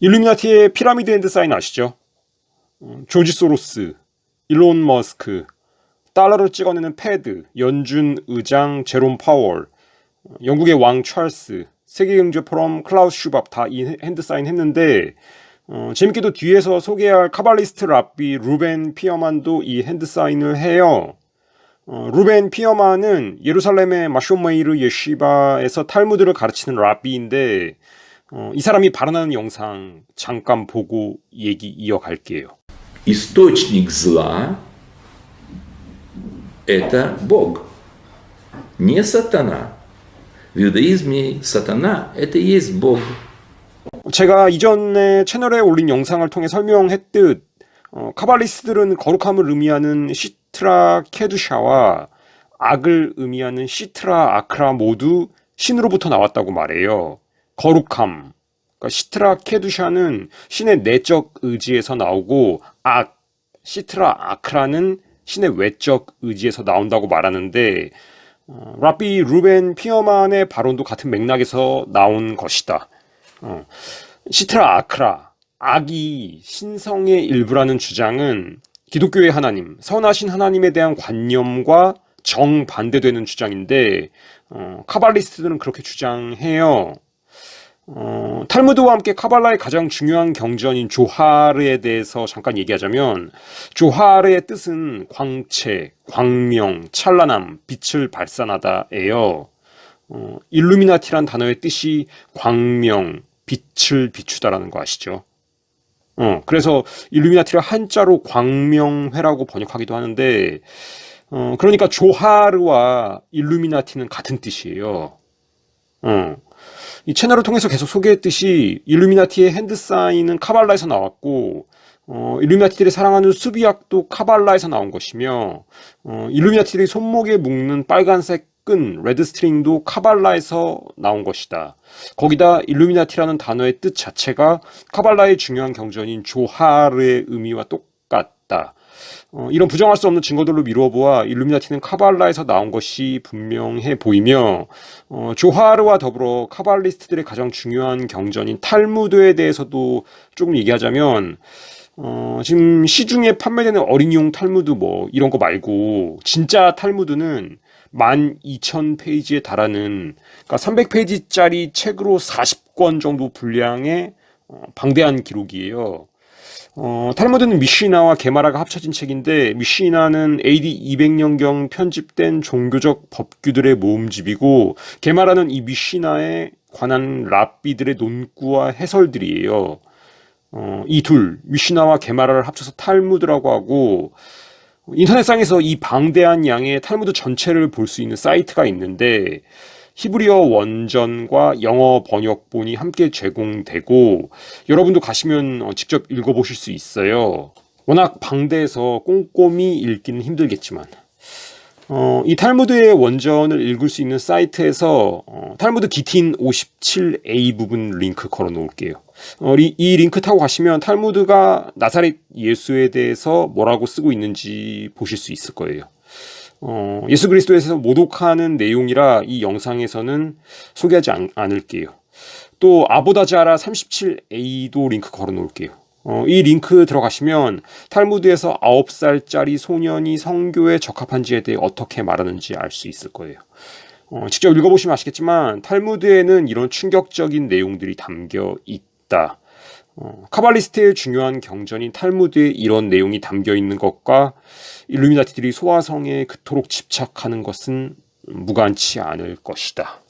일루미나티의 피라미드 핸드 사인 아시죠? 음, 조지 소로스, 일론 머스크, 달러로 찍어내는 패드, 연준 의장 제롬 파월, 어, 영국의 왕 찰스, 세계경제 포럼 클라우스 슈밥 다 이 핸드 사인 했는데 어, 재밌게도 뒤에서 소개할 카발리스트 랍비 루벤 피어만도 이 핸드 사인을 해요. 어, 루벤 피어만은 예루살렘의 마쇼메이르 예시바에서 탈무드를 가르치는 랍비인데 어, 이 사람이 발언하는 영상 잠깐 보고 얘기 이어갈게요. Источник зла – это Бог, не сатана. В иудаизме сатана – это и есть Бог. 제가 이전에 채널에 올린 영상을 통해 설명했듯 어, 카발리스트들은 거룩함을 의미하는 시트라 케두샤와 악을 의미하는 시트라 아크라 모두 신으로부터 나왔다고 말해요. 거룩함. 그러니까 시트라 케두샤는 신의 내적 의지에서 나오고 악, 시트라 아크라는 신의 외적 의지에서 나온다고 말하는데 어, 라비 루벤 피어만의 발언도 같은 맥락에서 나온 것이다. 어, 시트라 아크라 악이 신성의 일부라는 주장은 기독교의 하나님, 선하신 하나님에 대한 관념과 정반대되는 주장인데 어, 카발리스트들은 그렇게 주장해요. 어, 탈무드와 함께 카발라의 가장 중요한 경전인 조하르에 대해서 잠깐 얘기하자면 조하르의 뜻은 광채, 광명, 찬란함, 빛을 발산하다예요. 어, 일루미나티란 단어의 뜻이 광명, 빛을 비추다라는 거 아시죠? 어, 그래서 일루미나티를 한자로 광명회라고 번역하기도 하는데, 어, 그러니까 조하르와 일루미나티는 같은 뜻이에요. 어, 이 채널을 통해서 계속 소개했듯이 일루미나티의 핸드 사인은 카발라에서 나왔고, 어, 일루미나티들이 사랑하는 수비약도 카발라에서 나온 것이며, 어, 일루미나티들이 손목에 묶는 빨간색 끈, 레드 스트링도 카발라에서 나온 것이다. 거기다 일루미나티라는 단어의 뜻 자체가 카발라의 중요한 경전인 조하르의 의미와 똑같다. 어, 이런 부정할 수 없는 증거들로 미루어 보아 일루미나티는 카발라에서 나온 것이 분명해 보이며 어, 조하르와 더불어 카발리스트들의 가장 중요한 경전인 탈무드에 대해서도 조금 얘기하자면 어, 지금 시중에 판매되는 어린이용 탈무드 뭐 이런 거 말고 진짜 탈무드는 12,000페이지에 달하는 그러니까 300페이지짜리 책으로 40권 정도 분량의 어, 방대한 기록이에요. 어, 탈무드는 미시나와 게마라가 합쳐진 책인데 미시나는 AD 200년경 편집된 종교적 법규들의 모음집이고 게마라는 이 미시나에 관한 랍비들의 논구와 해설들이에요. 어, 이 둘, 미시나와 게마라를 합쳐서 탈무드라고 하고 인터넷상에서 이 방대한 양의 탈무드 전체를 볼 수 있는 사이트가 있는데 히브리어 원전과 영어 번역본이 함께 제공되고 여러분도 가시면 어, 직접 읽어보실 수 있어요. 워낙 방대해서 꼼꼼히 읽기는 힘들겠지만 어, 이 탈무드의 원전을 읽을 수 있는 사이트에서 어, 탈무드 기틴 57A 부분 링크 걸어 놓을게요. 어, 이, 이 링크 타고 가시면 탈무드가 나사렛 예수에 대해서 뭐라고 쓰고 있는지 보실 수 있을 거예요. 어, 예수 그리스도에서 모독하는 내용이라 이 영상에서는 소개하지 않, 않을게요. 또 아보다자라 37A도 링크 걸어 놓을게요. 어, 이 링크 들어가시면 탈무드에서 9살짜리 소년이 성교에 적합한지에 대해 어떻게 말하는지 알 수 있을 거예요. 어, 직접 읽어보시면 아시겠지만 탈무드에는 이런 충격적인 내용들이 담겨 있다. 어, 카발리스트의 중요한 경전인 탈무드에 이런 내용이 담겨 있는 것과 일루미나티들이 소화성에 그토록 집착하는 것은 무관치 않을 것이다.